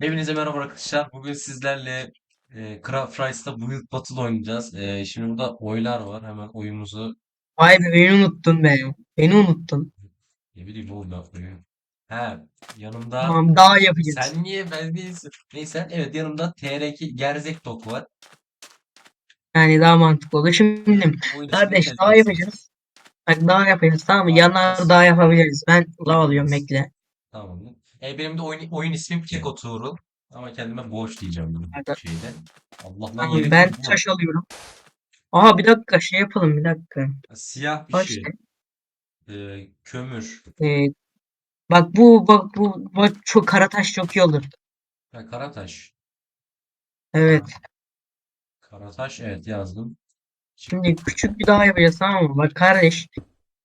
Hepinize merhaba arkadaşlar. Bugün sizlerle e, Craft Rice'da Build Battle oynayacağız. E, şimdi burada oylar var. Hemen oyumuzu Vay be beni unuttun be. Beni unuttun. ne bileyim oğlum ben koyuyorum. He yanımda Tamam daha yapacağız. sen niye ben değilsin. Neyse evet yanımda TR2 Gerzek Tok var. Yani daha mantıklı olur. Şimdi Oyun kardeş daha yapacağız. Bak daha yapacağız tamam mı? Yapacağız. daha yapabiliriz. Ben lav alıyorum bekle. Tamam? E, benim de oyun, oyun ismim Keko Tuğrul. Ama kendime boş diyeceğim bu Hadi. şeyde. Allah lan Tamam, yeri ben taş alıyorum. Aha bir dakika şey yapalım bir dakika. Siyah bir Taş şey. E, kömür. Ee, bak bu bak bu bak çok karataş çok iyi olur. Ha, Karataş. Evet. Karataş evet yazdım. Şimdi küçük bir daha yapacağız tamam mı? Bak kardeş.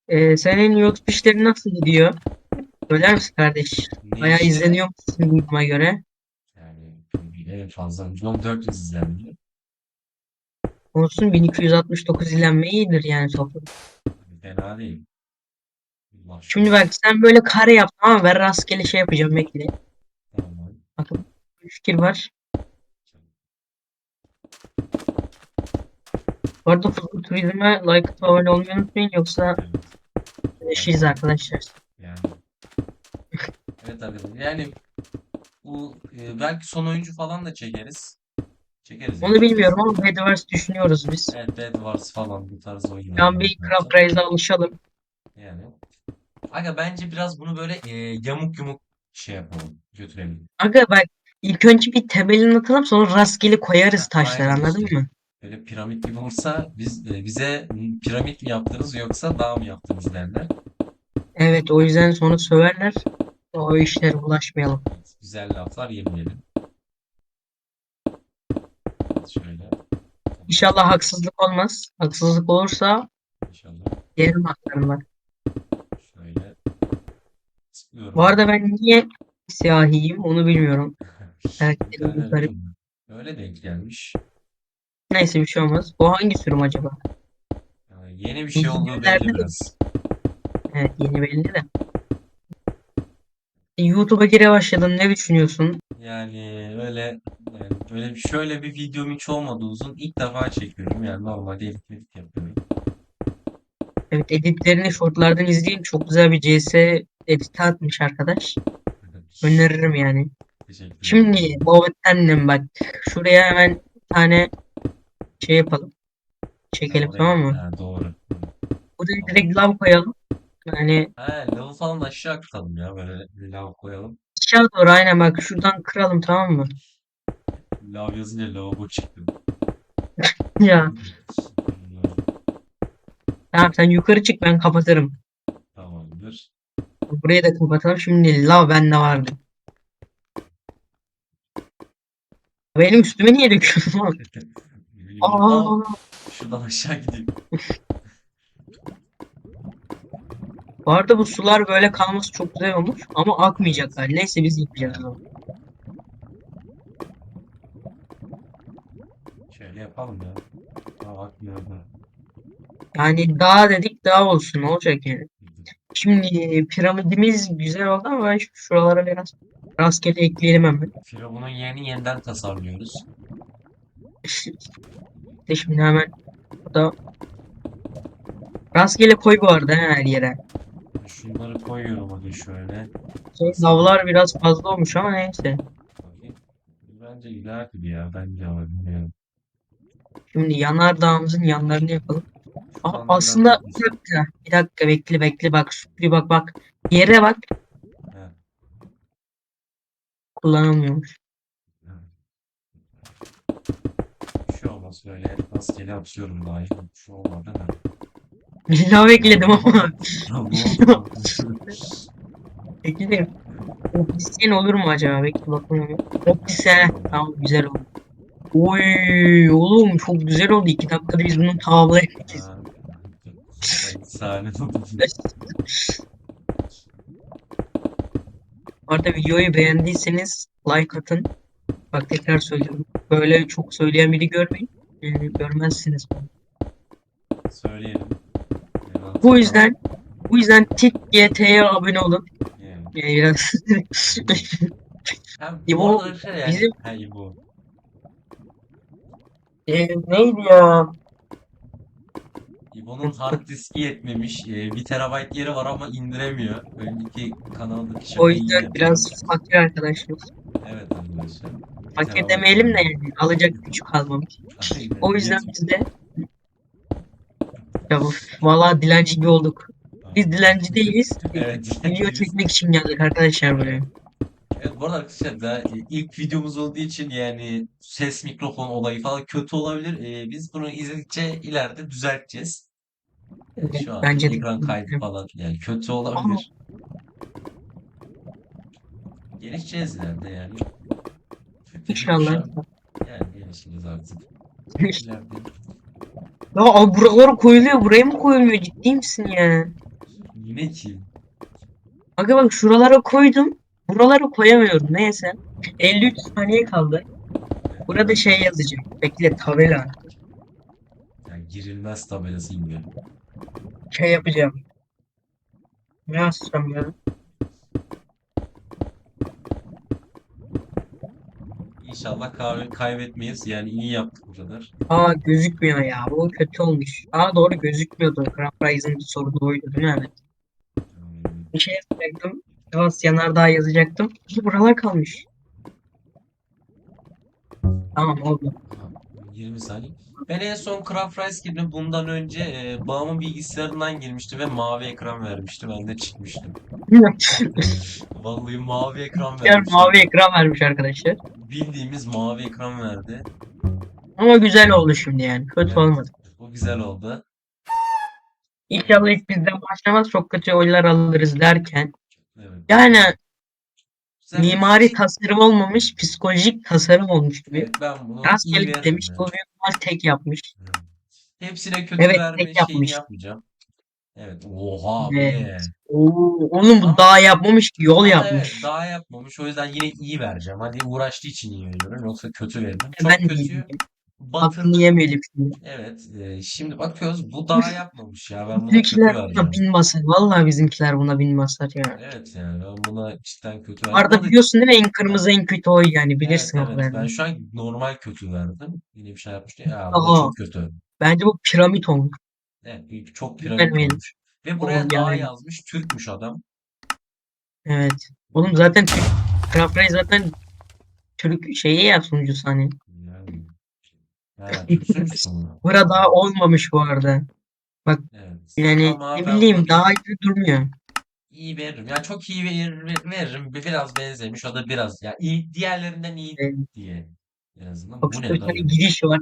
ee, senin YouTube işleri nasıl gidiyor? Söyler misin kardeş? Ne Bayağı işte? izleniyor musun duyduğuma göre? Yani en fazla 1400 izlendi. Olsun 1269 izlenme iyidir yani toplam. Fena değil. Allah Şimdi bak sen böyle kare yap tamam mı? Ben rastgele şey yapacağım bekle. Tamam. Bakın bir fikir var. Bu arada Fuzul Turizm'e like abone olmayı unutmayın yoksa Evet. görüşürüz arkadaşlar. Yani. Evet arkadaşlar. Yani bu e, belki son oyuncu falan da çekeriz. Çekeriz. Onu bilmiyorum ama Bedwars düşünüyoruz biz. Evet Bed Wars falan bu tarz oyunlar. An bir Craft Rise'a alışalım. Yani. Aga bence biraz bunu böyle e, yamuk yumuk şey yapalım. Götürelim. Aga bak ilk önce bir temelini atalım sonra rastgele koyarız Ha, taşları aynen anladın işte. mı? Böyle piramit gibi olursa biz e, bize piramit mi yaptınız yoksa dağ mı yaptınız derler. Evet o yüzden sonra söverler. O işlere bulaşmayalım. Güzel laflar yemeyelim. Şöyle. İnşallah haksızlık olmaz. Haksızlık olursa İnşallah. yerim haklarını. Şöyle. Sıkıyorum. Bu arada ben niye siyahiyim onu bilmiyorum. Bir karakterim tane garip. Öyle denk gelmiş. Neyse bir şey olmaz. Bu hangi sürüm acaba? Yani yeni bir şey olduğu belli de- biraz. Evet yeni belli de. YouTube'a geri başladın ne düşünüyorsun? Yani öyle yani böyle şöyle bir videom hiç olmadı uzun. İlk defa çekiyorum. Yani normalde edit edit yapıyorum. Evet editlerini shortlardan izleyin. Çok güzel bir CS editi atmış arkadaş. Öneririm yani. Teşekkür ederim. Şimdi Boveten'le bak. Şuraya hemen bir tane şey yapalım. Çekelim Oraya- tamam mı? Ha, doğru. Buraya direkt lav koyalım. Yani Ha, lavı falan aşağı atalım ya böyle bir lav koyalım. aşağı doğru aynen bak şuradan kıralım tamam mı? Lav yazınca lavabo çıktı. Ya tamam sen yukarı çık ben kapatırım. Tamamdır. Burayı da kapatalım. Şimdi lav bende vardı. Benim üstüme niye döküyorsun oğlum? Ne bileyim, Aa, aa, şuradan aşağı gideyim. bu arada bu sular böyle kalması çok güzel olmuş ama akmayacaklar. Neyse biz yapacağız onu. Şöyle yapalım ya. Aa akmıyor da. Yani dağ dedik dağ olsun ne olacak yani. Şimdi piramidimiz güzel oldu ama ben şu- şuralara biraz rastgele ekleyelim hemen. Firavun'un yerini yeniden tasarlıyoruz. İşte şimdi hemen burada rastgele koy bu arada he, her yere. Şunları koyuyorum hadi şöyle. Şey, lavlar biraz fazla olmuş ama neyse. Bence gibi ya. Bence ama bilmiyorum. Şimdi yanardağımızın yanlarını yapalım. Aa, aslında bir dakika, bir dakika bekle bekle bak bir bak bak yere bak He, kullanılmıyormuş. he. Bir şey olmaz böyle rastgele atıyorum daha iyi. Bir şey olmadı da. Lav ekledim ama Tamam, ne oldu? ekledim. Obsidian olur mu acaba? Bekle bakalım. Obsidian tamam güzel oldu. Oy oğlum çok güzel oldu. İki dakikada biz. Ha. Efsane oldu. Bu arada videoyu beğendiyseniz like atın. Bak tekrar söylüyorum. Böyle çok söyleyen biri görmeyin. Ee, görmezsiniz. Söyleyelim. Bu yüzden bu yüzden Tik GT'ye abone olun. Yani. Biraz Hem İbo, arkadaşlar yani bizim- ha, İbo. Ee, neydi ya? İbo'nun hard diski yetmemiş. Ee, 1 terabayt yeri var ama indiremiyor. Önceki kanaldaki O şakayı yüzden yine biraz fakir arkadaşlar. Evet arkadaşlar. Fakir terabayt demeyelim de yani alacak güç kalmamış. Aynen, O yüzden yetmiyor. biz de ya of, vallahi dilenci gibi olduk. Biz dilenci değiliz. Evet. Video çekmek için geldik arkadaşlar buraya. Evet, bu arada arkadaşlar da ilk videomuz olduğu için yani ses mikrofon olayı falan kötü olabilir. Ee, biz bunu izledikçe ileride düzelteceğiz. Evet, şu an bence de. ekran kaydı falan yani kötü olabilir. Gelişeceğiz ileride yani. İnşallah. Yani gelişeceğiz artık. ya abi buralara koyuluyor. Buraya mı koyulmuyor? Ciddi misin ya? Yine ki. Aga bak şuralara koydum. Buralara koyamıyorum. Neyse. 53 saniye kaldı. Burada şey yazacak. Bekle tabela. Yani girilmez tabelası gibi. Şey yapacağım. Ne yazacağım ya? İnşallah kahve kaybetmeyiz. Yani iyi yaptık bu kadar. Aa gözükmüyor ya. Bu kötü olmuş. Aa doğru gözükmüyordu. Grand Prize'ın sorunu oydu değil mi? Evet. Hmm, Bir şey yazacaktım. Sivas Yanardağ yazacaktım. Buralar kalmış. Tamam oldu. aha, 20 saniye. Ben en son Craft Rice gibi bundan önce e, babamın bilgisayarından girmiştim ve mavi ekran vermişti. Ben de çıkmıştım. Vallahi mavi ekran Diğer vermiş. mavi ekran vermiş arkadaşlar. Bildiğimiz mavi ekran verdi. Ama güzel oldu şimdi yani. Kötü Evet. olmadı. O güzel oldu. İnşallah ilk bizden başlamaz. Çok kötü oylar alırız derken. Evet. Yani Bir mimari şey. tasarım olmamış. Psikolojik tasarım olmuş gibi. Evet, ben bunu iyi Rastgele demiş. O büyük ihtimal tek yapmış. Hepsine kötü Evet, verme tek şeyini yapmış. yapmayacağım. Evet. Oha Evet. ne? Oo, oğlum bu Ama- daha yapmamış ki yol Ama yapmış. evet daha yapmamış. O yüzden yine iyi vereceğim. Hadi uğraştığı için iyi veriyorum. Yoksa kötü veririm. E, Çok ben de kötüyü Hakkını yemeyelim şimdi. Evet. e, şimdi bakıyoruz. Bu daha yapmamış ya. Ben buna kötü Bizimkiler buna vereceğim. bin basar. Vallahi bizimkiler buna bin basar ya. Evet yani ben buna cidden kötü verdim. Arda Ama- biliyorsun değil mi en kırmızı en kötü oy yani bilirsin evet, o evet. Ben kadarını. şu an normal kötü verdim. Yine bir şey yapmış değil. Ya bu da Aha. çok kötü. Bence bu piramit olmuş. Evet, çok piramit Vermeyelim. olmuş. Ve buraya Oğlum daha yani. yazmış. Türkmüş adam. Evet. Oğlum zaten Türk Craft Ray zaten Türk şeyi ya sunucusu hani. Ha, bunu? Bura daha olmamış bu arada. Evet. Yani Ama ne ben bileyim daha iyi durmuyor. iyi veririm. Yani çok iyi ver- veririm. Bir- Biraz benzemiş. O da biraz. Ya iyi, diğerlerinden iyi Evet. diye. En azından. Bak Bu şurada ne bir tane dayı? giriş var.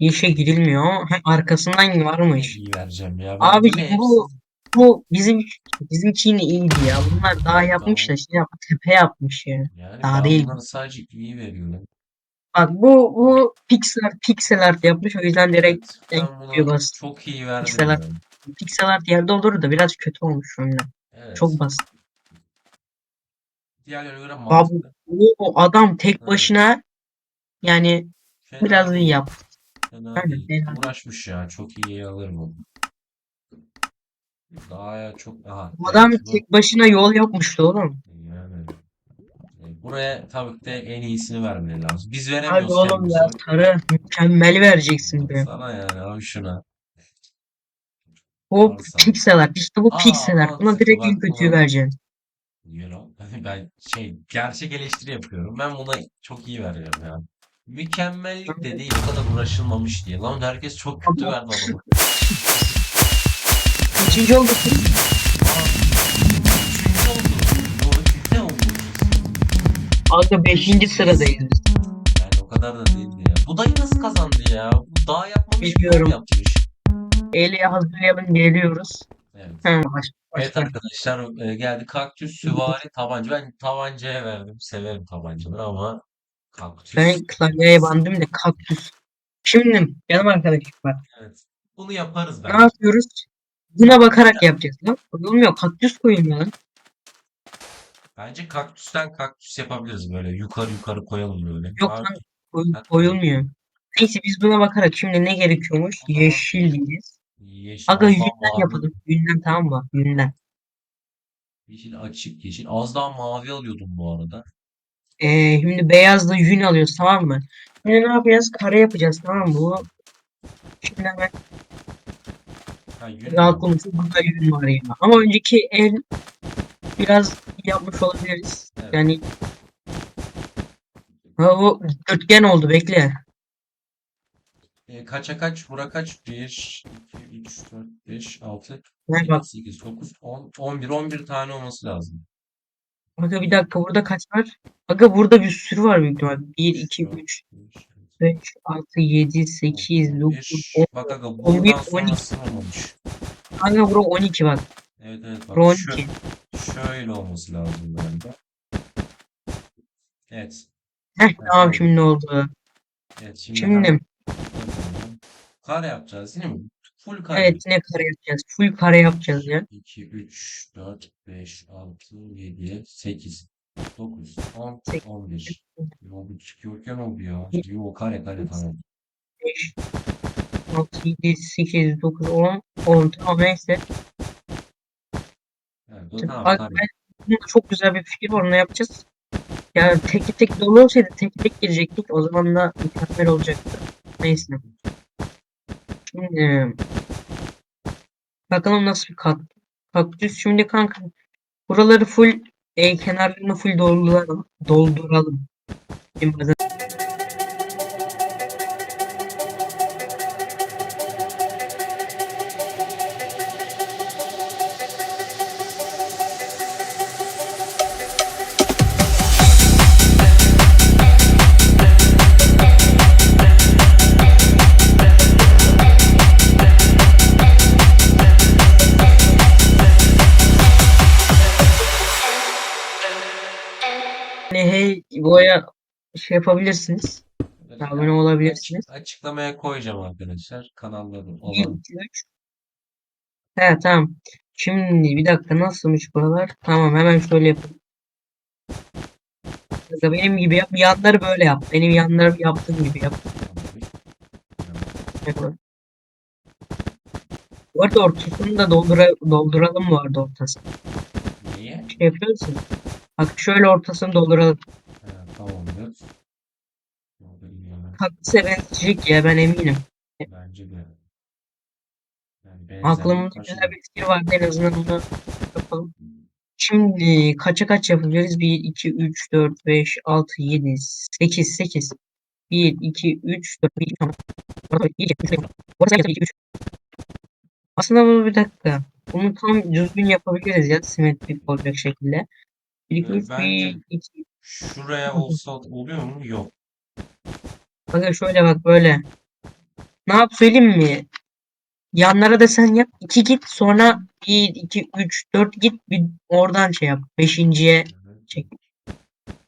Girişe girilmiyor. Hem arkasından varmış. İyi vereceğim ya. Ben Abi bu ne bu bu bizim bizimki yine iyiydi ya. Bunlar daha yapmış da Tamam. şey yap, tepe yapmış ya. Yani daha ben değil. bunları sadece iyi veriyorum. Bak bu bu pixel pixel art yapmış o yüzden direkt ben kötüye buna bas. çok iyi verdim Pixel art. yani. Pixel art yerde olur da biraz kötü olmuş onunla. Evet. Çok basit. Diğerlerine göre Abi mantıklı. o, o adam tek Evet. başına yani Fena biraz iyi yap. Fena değil. fena. Uğraşmış ya. Çok iyi alırım onu. Daha ya çok aha. Bu adam evet, bu- tek başına yol yapmıştı oğlum. Buraya tabii ki de en iyisini vermeleri lazım. Biz veremiyoruz oğlum kendimize. ya sarı mükemmel vereceksin be. Sana yani abi şuna. O Al pixel art işte bu pixel art. Buna direkt bak, en kötüyü buna- vereceksin. You know, ben şey gerçek eleştiri yapıyorum. Ben buna çok iyi veriyorum ya. Mükemmellik de değil o kadar uğraşılmamış diye. Lan herkes çok kötü verdi adamı. Üçüncü oldu. Arda beşinci sıradayız biz. Yani o kadar da değildi ya. Bu dayı nasıl kazandı ya? Bu daha yapmamış Bilmiyorum. yapmış. Eliye hazırlayalım geliyoruz. Evet. Baş, Evet arkadaşlar e, geldi kaktüs, süvari, tabanca. Ben tabancaya verdim. Severim tabancaları ama kaktüs. Ben klavyeye bandım da kaktüs. Şimdi canım arkadaşlar Evet. Bunu yaparız ne bence. yapıyoruz? Buna bakarak yapacağız lan. Olmuyor kaktüs koyulmuyor lan. Bence kaktüsten kaktüs yapabiliriz böyle. Yukarı yukarı koyalım böyle. Yok Abi, lan koy- koyulmuyor. Neyse biz buna bakarak şimdi ne gerekiyormuş? Aha. Yeşil diyeceğiz. yeşil, Aga az yünden mavi. yapalım. Yünden tamam mı? Yünden. Yeşil açık yeşil. Az daha mavi alıyordum bu arada. Ee, şimdi beyazla yün alıyoruz tamam mı? Şimdi ne yapacağız? Kare yapacağız tamam mı? Bu Şimdi hemen Ha yün mü? rahatlığımız burada yün var ya. Ama önceki el biraz yapmış olabiliriz. Evet. Yani ha, bu dörtgen oldu bekle. E, kaça kaç? Bura kaç? 1, 2, 3, 4, 5, 6, Ne 7, bak. 8, 9, 10, 11, 11 tane olması lazım. Aga bir dakika burada kaç var? Aga burada bir sürü var büyük ihtimal. 1, 2, 3, 5, 6, 7, 8, 9, 10. Bak aga 11, buradan 12. sonrası olmamış. Aga bura 12 bak. Evet evet bak şu, 12. şöyle olması lazım galiba. Evet. Heh tamam şimdi oldu. Evet şimdi Şimdi kare yapacağız değil mi? Full kare. evet yine kare yapacağız. Full kare yapacağız ya. 2, 3, 4, 5, 6, 7, 8, 9, 10, Sekiz. 11. Yo bu çıkıyorken oldu ya. Yo kare kare tamam. 5, 6, 7, 8, 9, 10, 10. Tamam neyse. Bak ben çok güzel bir fikir var. Onu yapacağız. Yani tek tek dolu olsaydı tek tek girecektik. O zaman da mükemmel olacaktı. Neyse. Şimdi bakalım nasıl bir kat. Kaktüs şimdi kanka buraları full e, kenarlarını full dolduralım. Dolduralım. Şimdi Hani hey boya şey yapabilirsiniz. Abone olabilirsiniz. Açık- açıklamaya koyacağım arkadaşlar. Kanalları 1, olan. 2, 3. He tamam. Şimdi bir dakika nasılmış buralar? Tamam hemen şöyle yapalım. Kanka Benim gibi yap. Yanları böyle yap. Benim yanları yaptığım gibi yap. Bu arada ortasını da doldura, dolduralım arada ortasını. Niye? Şey yapıyorsun. Bak şöyle ortasını dolduralım. Ha, tamamdır. Kaktüse benzeyecek ya ben eminim. Bence de. Yani benzerlik Aklımda güzel şimdi. bir fikir vardı en azından onu yapalım. Şimdi kaça kaç yapabiliriz? 1, 2, 3, 4, 5, 6, 7, 8, 8. 1, 2, 3, 4, 1, 2, 3, Aslında bu bir dakika. Bunu tam düzgün yapabiliriz ya simetrik olacak şekilde. 1, 2, Ee, 3, bence 1, 2. Şuraya olsa oluyor mu? Yok. Bakın şöyle bak böyle. Ne yap söyleyeyim mi? Yanlara da sen yap. 2 git sonra 1, 2, 3, 4 git. Bir oradan şey yap. Beşinciye Evet. çek.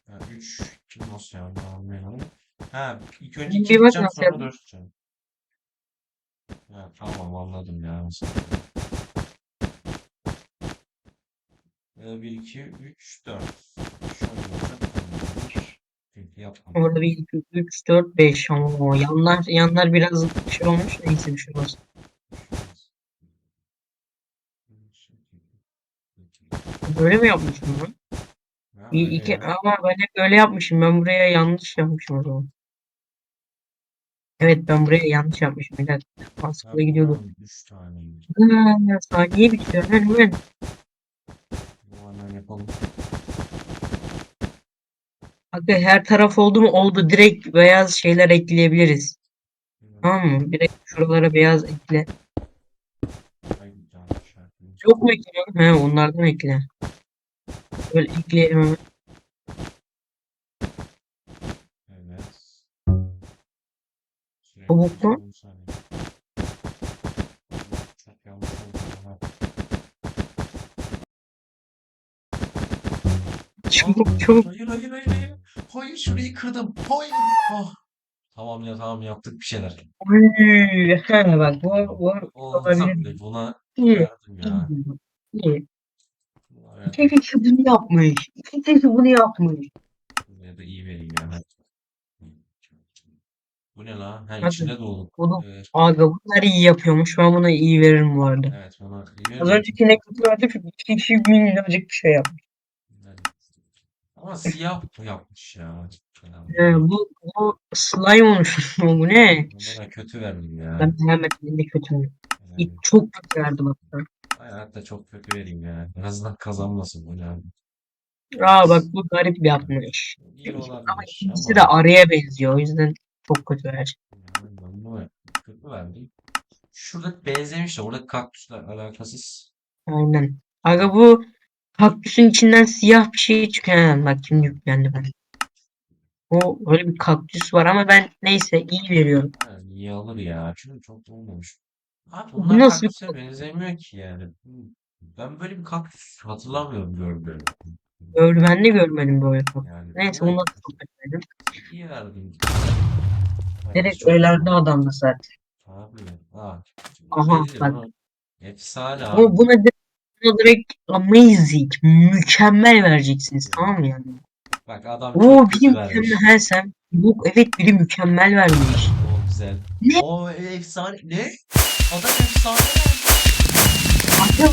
Ha, 3 kim nasıl yani anlayalım. Ha ilk önce Bir 2 bak gideceğim nasıl sonra yap- 4 gideceğim. Ha, tamam anladım ya. nasıl. Ee, 1 2 3 4. Şöyle olacak. tamamdır. Çünkü yapmadım. Orada 1, 2, 3, 4, 5. Ama o yanlar, yanlar biraz şey olmuş. Neyse bir şey olmaz. Böyle mi yapmışım ben? Ha, 1, öyle 2 ya. ama ben hep öyle yapmışım. Ben buraya yanlış yapmışım o zaman. Evet ben buraya yanlış yapmışım. Bir dakika. Ha, Aslında gidiyordu. buradan 3 tane. Ha, saniye bitiyor. Hemen hemen. Yapalım. Hatta her taraf oldu mu oldu. Direkt beyaz şeyler ekleyebiliriz. Tamam mı? Direkt şuralara beyaz ekle. Yok mu ekliyorum? He onlardan ekle. Böyle ekleyelim hemen. Evet. Çabuk mu? Çabuk çabuk. Hayır hayır hayır hayır. Hayır şurayı kırdım. Hayır. Ah. Tamam ya tamam yaptık bir şeyler. Uy, he, bak bu, bu O olabilir. buna İyi. verdim ya. İyi. Buna verdim. İki kişi bunu yapmış. İki kişi bunu yapmış. Ya da iyi vereyim ya. Bu ne la? Ha Hadi. içinde dolu. Bunu Evet, aga bunlar iyi yapıyormuş. Ben buna iyi veririm bu arada. evet bana iyi Az ver. önceki ne kötü verdi? İki kişi minnacık bir şey yapmış. Ama siyah yapmış ya. Ee, bu, bu slime olmuş. bu ne? Buna da kötü verdim ya. Ben beğenmedim. Ben de kötü. Yani, İlk çok kötü verdim hatta. hayatta çok kötü vereyim ya. En azından kazanmasın bu yani. Aa bak bu garip bir yapmış. İyi Ama olabilir ikisi de ama araya benziyor. O yüzden çok kötü verecek. yani ben bunu kötü verdim. Şurada benzemiş de orada kaktüsler alakasız. Aynen. Aga bu kaktüsün içinden siyah bir şey çıkıyor. Ha, Bak şimdi yüklendi ben. O öyle bir kaktüs var ama ben neyse iyi veriyorum. Ha, iyi alır ya. Çünkü çok da olmamış. Abi Bu bunlar nasıl bir kaktüse benzemiyor ki yani. Ben böyle bir kaktüs hatırlamıyorum gördüğümü. Gör, ben de görmedim böyle kaktüs. Yani Neyse onu da çok beğendim. iyi verdim. Direkt çok- ileride adamdı zaten. Abi. Ha. Aha, belli bak. bunu. Efsane abi. Ama buna direkt, buna direkt amazing, mükemmel vereceksiniz tamam mı yani? Bak adam Oo çok biri kötü vermiş. mükemmel he sen. Yok evet biri mükemmel vermiş. O güzel. Ne? O efsane. Ne? Adam efsane vermiş. Adam,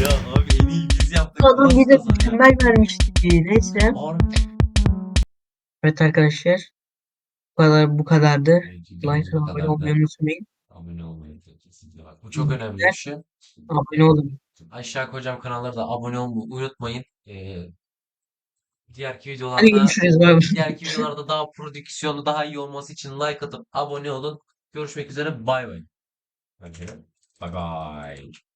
Ya abi en iyi biz yaptık. adam Nasıl bize kazanacak? mükemmel vermişti. Neyse. Harbi. Evet arkadaşlar. Bu kadar bu kadardı. Like bu abone olmayı unutmayın. Abone olmayı kesinlikle bak. Bu çok önemli bir şey. Abone olun. Aşağı koyacağım kanallara da abone olmayı unutmayın. Ee, diğerki Hadi videolarda görüşürüz. Bay bay. diğerki videolarda daha prodüksiyonu daha iyi olması için like atıp abone olun. Görüşmek üzere. Bay bay. Bye bye.